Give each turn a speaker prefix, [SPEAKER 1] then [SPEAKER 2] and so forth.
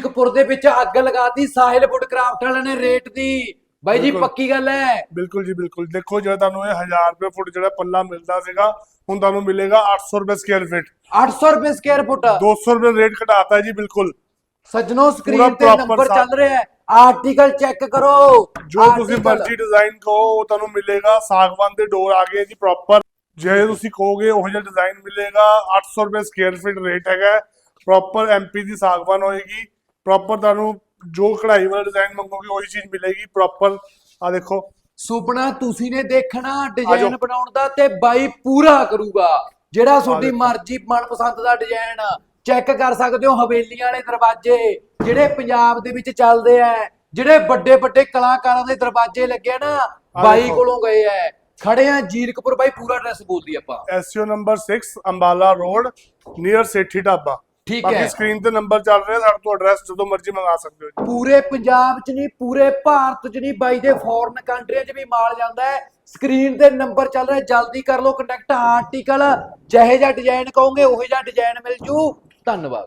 [SPEAKER 1] ਕਪੁਰ ਦੇ ਵਿੱਚ ਅੱਗ ਲਗਾਤੀ ਸਾਹਿਲ ਵੁੱਡਕ੍ਰਾਫਟ ਵਾਲਿਆਂ ਨੇ ਰੇਟ ਦੀ। ਬਾਈ ਜੀ
[SPEAKER 2] ਬਿਲਕੁਲ।
[SPEAKER 1] ਪੱਕੀ ਗੱਲ ਹੈ।
[SPEAKER 2] ਬਿਲਕੁਲ ਜੀ ਬਿਲਕੁਲ। ਦੇਖੋ ਜਿਹੜਾ ਤੁਹਾਨੂੰ ਇਹ 1000 ਰੁਪਏ ਫੁੱਟ ਜਿਹੜਾ ਪੱਲਾ ਮਿਲਦਾ ਸੀਗਾ ਹੁਣ ਤੁਹਾਨੂੰ ਮਿਲੇਗਾ 800 ਰੁਪਏ ਸਕੁਅਰ ਫੀਟ
[SPEAKER 1] 800 ਰੁਪਏ ਸਕੁਅਰ ਫੁੱਟ
[SPEAKER 2] 200 ਰੁਪਏ ਰੇਟ ਘਟਾਤਾ ਜੀ ਬਿਲਕੁਲ।
[SPEAKER 1] ਸੱਜਣੋ ਸਕਰੀਨ ਤੇ
[SPEAKER 2] proper
[SPEAKER 1] ਨੰਬਰ। ਚੱਲ ਰਿਹਾ ਹੈ। ਆਰਟੀਕਲ ਚੈੱਕ ਕਰੋ।
[SPEAKER 2] ਜੋ ਤੁਸੀਂ
[SPEAKER 1] Article।
[SPEAKER 2] ਮਰਜ਼ੀ ਡਿਜ਼ਾਈਨ ਕਹੋ ਉਹ ਤੁਹਾਨੂੰ ਮਿਲੇਗਾ। ਸਾਗਵਾਨ ਦੇ ਡੋਰ ਆ ਗਏ ਜੀ ਪ੍ਰੋਪਰ ਜੇ ਤੁਸੀਂ ਕਹੋਗੇ ਉਹ ਜਿਹਾ ਡਿਜ਼ਾਈਨ ਮਿਲੇਗਾ। 800 ਰੁਪਏ ਸਕੁਅਰ ਫੀਟ ਰੇਟ ਹੈਗਾ। ਪ੍ਰੋਪਰ ਐਮਪੀ ਦੀ ਸਾਗਵਾਨ ਹੋਏਗੀ। ਪ੍ਰੋਪਰ ਤੁਹਾਨੂੰ ਜੋ ਕਢਾਈ ਵਾਲਾ ਡਿਜ਼ਾਈਨ ਮੰਗੋਗੇ ਉਹੀ ਚੀਜ਼ ਮਿਲੇਗੀ ਪ੍ਰੋਪਰ ਆ ਦੇਖੋ
[SPEAKER 1] ਸੁਪਨਾ ਤੁਸੀਂ ਨੇ ਦੇਖਣਾ ਡਿਜ਼ਾਈਨ। ਬਣਾਉਣ ਦਾ ਤੇ ਬਾਈ ਪੂਰਾ ਕਰੂਗਾ ਜਿਹੜਾ ਤੁਹਾਡੀ। ਮਰਜ਼ੀ ਮਨਪਸੰਦ ਦਾ ਡਿਜ਼ਾਈਨ ਚੈੱਕ ਕਰ ਸਕਦੇ ਹੋ ਹਵੇਲੀਆਂ ਵਾਲੇ ਦਰਵਾਜ਼ੇ ਜਿਹੜੇ ਪੰਜਾਬ ਦੇ ਵਿੱਚ ਚੱਲਦੇ ਆ ਜਿਹੜੇ ਵੱਡੇ ਵੱਡੇ ਕਲਾਕਾਰਾਂ ਦੇ ਦਰਵਾਜ਼ੇ ਲੱਗੇ ਆ ਨਾ ਬਾਈ। ਕੋਲੋਂ ਗਏ ਆ ਖੜੇ ਆ ਜੀਰਕਪੁਰ ਬਾਈ ਪੂਰਾ ਐਡਰੈਸ ਬੋਲਦੀ ਆਪਾਂ
[SPEAKER 2] SU number 6 Ambala road near Sethi Dhaba
[SPEAKER 1] ਠੀਕ
[SPEAKER 2] ਬਾਕੀ
[SPEAKER 1] ਹੈ।
[SPEAKER 2] ਸਕਰੀਨ ਤੇ ਨੰਬਰ ਚੱਲ ਰਿਹਾ ਸਾਡੇ ਤੋਂ ਐਡਰੈਸ ਜਦੋਂ ਮਰਜ਼ੀ ਮੰਗਾ ਸਕਦੇ ਹੋ।
[SPEAKER 1] ਪੂਰੇ ਪੰਜਾਬ 'ਚ ਨਹੀਂ ਪੂਰੇ ਭਾਰਤ 'ਚ ਨਹੀਂ ਬਾਈ ਦੇ ਫੋਰਨ ਕੰਟਰੀਆਂ 'ਚ ਵੀ ਮਾਲ ਜਾਂਦਾ ਹੈ। ਸਕਰੀਨ ਤੇ ਨੰਬਰ ਚੱਲ ਰਿਹਾ ਜਲਦੀ ਕਰ ਲਓ ਕੰਟੈਕਟ ਆਰਟੀਕਲ ਜਿਹੇ ਜਿਹਾ ਡਿਜ਼ਾਈਨ ਕਹੋਗੇ ਉਹੋ ਜਿਹਾ ਡਿਜ਼ਾਈਨ ਮਿਲ ਜੂ। ਧੰਨਵਾਦ।